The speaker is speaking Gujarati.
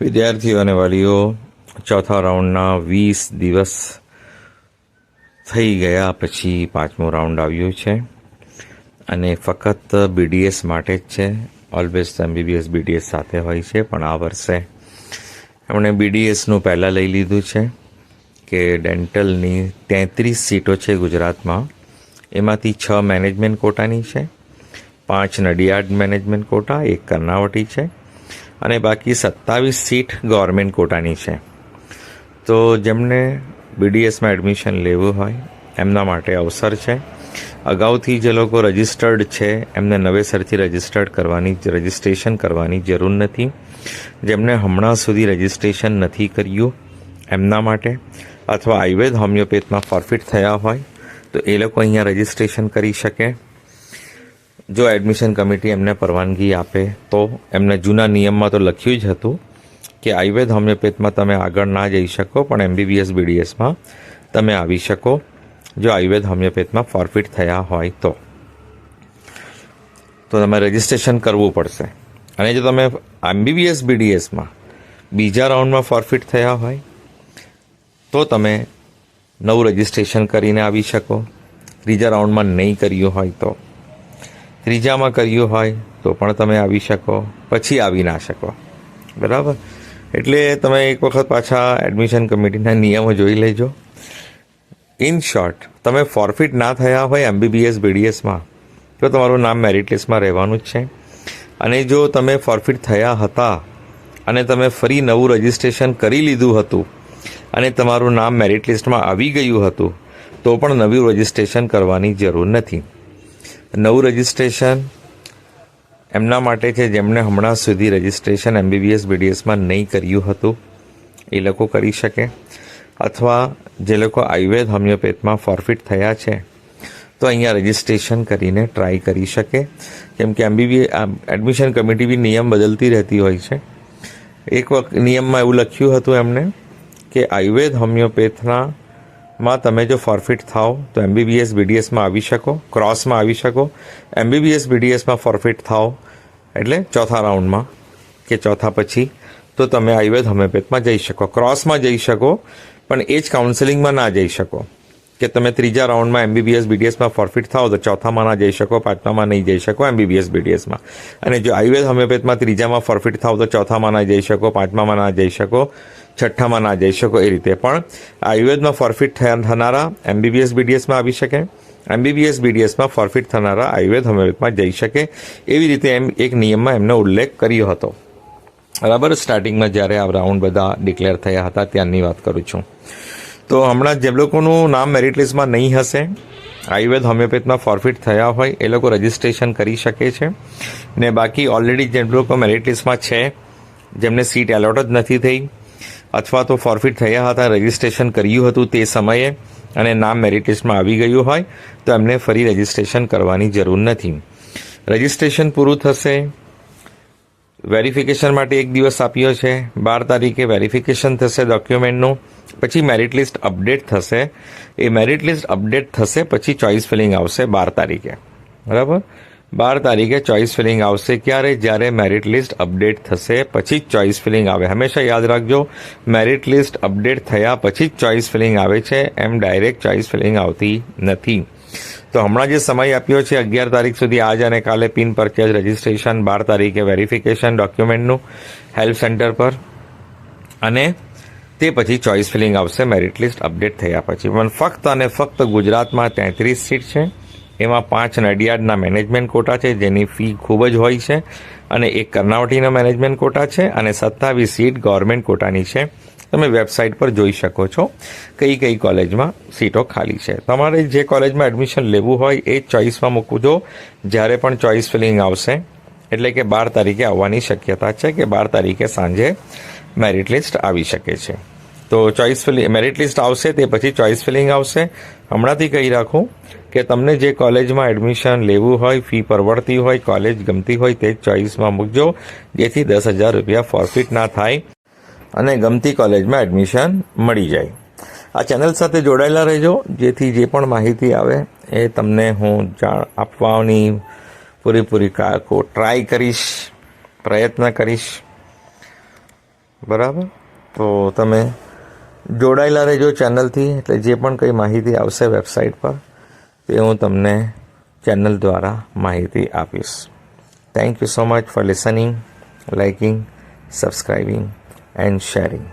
વિદ્યાર્થીઓ અને વાલીઓ, ચોથા રાઉન્ડના વીસ દિવસ થઈ ગયા પછી પાંચમો રાઉન્ડ આવ્યો છે. અને ફક્ત બીડીએસ માટે જ છે. ઓલવેઝ એમબીબીએસ બીડીએસ સાથે હોય છે, પણ આ વર્ષે એમણે બીડીએસનું પહેલાં લઈ લીધું છે કે ડેન્ટલની તેત્રીસ સીટો છે ગુજરાતમાં. એમાંથી છ મેનેજમેન્ટ કોટાની છે, પાંચ નડિયાદ મેનેજમેન્ટ કોટા, એક કર્ણાવટી છે. અને બાકી સત્તાવીસ સીટ ગવર્મેન્ટ કોટાની છે. તો જેમને બીડીએસમાં એડમિશન લેવું હોય, એમના માટે અવસર છે. અગાઉથી જે લોકો રજિસ્ટર્ડ છે, એમને નવેસરથી રજિસ્ટર્ડ કરવાની રજિસ્ટ્રેશન કરવાની જરૂર નથી. જેમને હમણાં સુધી રજિસ્ટ્રેશન નથી કર્યું, એમના માટે. અથવા આયુર્વેદ હોમિયોપેથમાં ફોરફિટ થયા હોય, તો એ લોકો અહીંયા રજિસ્ટ્રેશન કરી શકે. જો એડમિશન કમિટી એમને પરવાનગી આપે, તો એમને જૂના નિયમમાં તો લખ્યું જ હતું કે આયુર્વેદ હોમિયોપેથમાં તમે આગળ ના જઈ શકો, પણ એમબીબીએસ, બીડીએસમાં તમે આવી શકો, જો આયુર્વેદ હોમિયોપેથમાં ફોરફિટ થયા હોય તો. તો તમે રજિસ્ટ્રેશન કરવું પડશે. અને જો તમે એમબીબીએસ, બીડીએસમાં બીજા રાઉન્ડમાં ફોરફિટ થયા હોય, તો તમે નવું રજિસ્ટ્રેશન કરીને આવી શકો. ત્રીજા રાઉન્ડમાં નહીં કર્યું હોય તો. ત્રીજામાં કર્યું હોય તો પણ તમે આવી શકો, પછી આવી ના શકો. બરાબર? એટલે તમે એક વખત પાછા એડમિશન કમિટીના નિયમો જોઈ લેજો. ઇન શોર્ટ તમે ફોરફિટ ના થયા હોય એમબીબીએસ બીડીએસમાં તો તમારું નામ મેરિટ લિસ્ટમાં રહેવાનું જ છે. અને જો તમે ફોરફિટ થયા હતા અને તમે ફરી નવું રજિસ્ટ્રેશન કરી લીધું હતું અને તમારું નામ મેરિટ લિસ્ટમાં આવી ગયું હતું, તો પણ નવું રજિસ્ટ્રેશન કરવાની જરૂર નથી. નવું રજિસ્ટ્રેશન એમના માટે છે જેમણે હમણાં સુધી રજિસ્ટ્રેશન એમબીબીએસ બીડીએસમાં નહીં કર્યું હતું, એ લોકો કરી શકે. અથવા જે લોકો આયુર્વેદ હોમિયોપેથમાં ફોરફિટ થયા છે, તો અહીંયા રજિસ્ટ્રેશન કરીને ટ્રાય કરી શકે. કેમ કે એમબીબી એડમિશન કમિટી બી નિયમ બદલતી રહેતી હોય છે. એક વખત નિયમમાં એવું લખ્યું હતું એમને કે આયુર્વેદ હોમિયોપેથના માં તમે જો ફોરફિટ થાઓ, તો એમબીબીએસ બીડીએસમાં આવી શકો ક્રોસમાં આવી શકો. એમબીબીએસ બીડીએસમાં ફોરફિટ થાઓ, એટલે ચોથા રાઉન્ડમાં કે ચોથા પછી, તો તમે આયુર્વેદ હોમિયોપેથમાં જઈ શકો. ક્રોસમાં જઈ શકો, પણ એ જ કાઉન્સેલિંગમાં ના જઈ શકો. કે તમે ત્રીજા રાઉન્ડમાં એમબીબીએસ બીડીએસમાં ફોરફિટ થાઓ, તો ચોથામાં ના જઈ શકો, પાંચમામાં નહીં જઈ શકો એમબીબીએસ બીડીએસમાં અને જો આયુર્વેદ હોમિયોપેથમાં ત્રીજામાં ફોરફિટ થાઓ, તો ચોથામાં ના જઈ શકો, પાંચમામાં ના જઈ શકો. છઠ્ઠામાં ના જઈ શકો એ રીતે. પણ આયુર્વેદમાં ફોરફિટ થનારા એમબીબીએસ બીડીએસમાં આવી શકે. એમબીબીએસ બીડીએસમાં ફોરફિટ થનારા આયુર્વેદ હોમિયોપેથમાં જઈ શકે. એવી રીતે એમ એક નિયમમાં એમનો ઉલ્લેખ કર્યો હતો. બરાબર? સ્ટાર્ટિંગમાં જ્યારે આ રાઉન્ડ બધા ડિક્લેર થયા હતા, ત્યાંની વાત કરું છું. તો હમણાં જે લોકોનું નામ મેરિટ લિસ્ટમાં નહીં હશે, આયુર્વેદ હોમિયોપેથમાં ફોરફિટ થયા હોય, એ લોકો રજિસ્ટ્રેશન કરી શકે છે. ને બાકી ઓલરેડી જે લોકો મેરિટ લિસ્ટમાં છે, જેમને સીટ એલોટ જ નથી થઈ અથવા તો ફોરફિટ થયા હતા રજિસ્ટ્રેશન કર્યું હતું તે સમયે અને નામ મેરિટ લિસ્ટમાં આવી ગયું હોય, તો એમને ફરી રજિસ્ટ્રેશન કરવાની જરૂર નથી. રજિસ્ટ્રેશન પૂરું થશે. વેરિફિકેશન માટે એક દિવસ આપ્યો છે. બાર તારીખે વેરિફિકેશન થશે ડોક્યુમેન્ટનું પછી મેરિટ લિસ્ટ અપડેટ થશે. એ મેરિટ લિસ્ટ અપડેટ થશે, પછી ચોઇસ ફિલિંગ આવશે બાર તારીખે. બરાબર? બાર તારીખે ચોઇસ ફિલિંગ આવશે ક્યારે? જ્યારે મેરિટ લિસ્ટ અપડેટ થશે, પછી જ ચોઇસ ફિલિંગ આવે. હંમેશા યાદ રાખજો મેરિટ લિસ્ટ અપડેટ થયા પછી જ ચોઇસ ફિલિંગ આવે છે. એમ ડાયરેક્ટ ચોઇસ ફિલિંગ આવતી નથી. તો હમણાં જે સમય આપ્યો છે, અગિયાર તારીખ સુધી આજ અને કાલે પિન પરચેઝ રજિસ્ટ્રેશન બાર તારીખે વેરિફિકેશન ડોક્યુમેન્ટનું હેલ્પ સેન્ટર પર. અને તે પછી ચોઇસ ફિલિંગ આવશે મેરિટ લિસ્ટ અપડેટ થયા પછી. પણ ફક્ત અને ફક્ત ગુજરાતમાં તેત્રીસ સીટ છે. એમાં પાંચ નડિયાદના મેનેજમેન્ટ કોટા છે, જેની ફી ખૂબ જ હોય છે, અને એક કર્ણાવટીનો મેનેજમેન્ટ કોટા છે, અને સત્તાવીસ સીટ ગવર્મેન્ટ કોટાની છે. તમે વેબસાઇટ પર જોઈ શકો છો કઈ કઈ કોલેજમાં સીટો ખાલી છે. તમારે જે કોલેજમાં એડમિશન લેવું હોય એ ચોઈસમાં મૂકજો જ્યારે પણ ચોઇસ ફિલિંગ આવશે, એટલે કે બાર તારીખે આવવાની શક્યતા છે કે બાર તારીખે સાંજે મેરિટ લિસ્ટ આવી શકે છે. તો ચોઇસ ફિલિંગ મેરિટ લિસ્ટ આવશે, તે પછી ચોઇસ ફિલિંગ આવશે. હમણાંથી કહી રાખું કે તમને જે કોલેજમાં એડમિશન લેવું હોય ફી પરવડતી હોય કોલેજ ગમતી હોય, તે ચોઇસમાં મૂકજો, જેથી દસ હજાર રૂપિયા ફોરફિટ ના થાય અને ગમતી કોલેજમાં એડમિશન મળી જાય. આ ચેનલ સાથે જોડાયેલા રહેજો, જેથી જે પણ માહિતી આવે એ તમને હું જાણ આપવાની પૂરેપૂરી ટ્રાય કરીશ, પ્રયત્ન કરીશ. બરાબર? તો તમે જોડાયેલા રહેજો ચેનલથી, એટલે જે પણ કંઈ માહિતી આવશે વેબસાઇટ પર તે હું તમને ચેનલ દ્વારા માહિતી આપીશ. Thank you so much for listening liking subscribing and sharing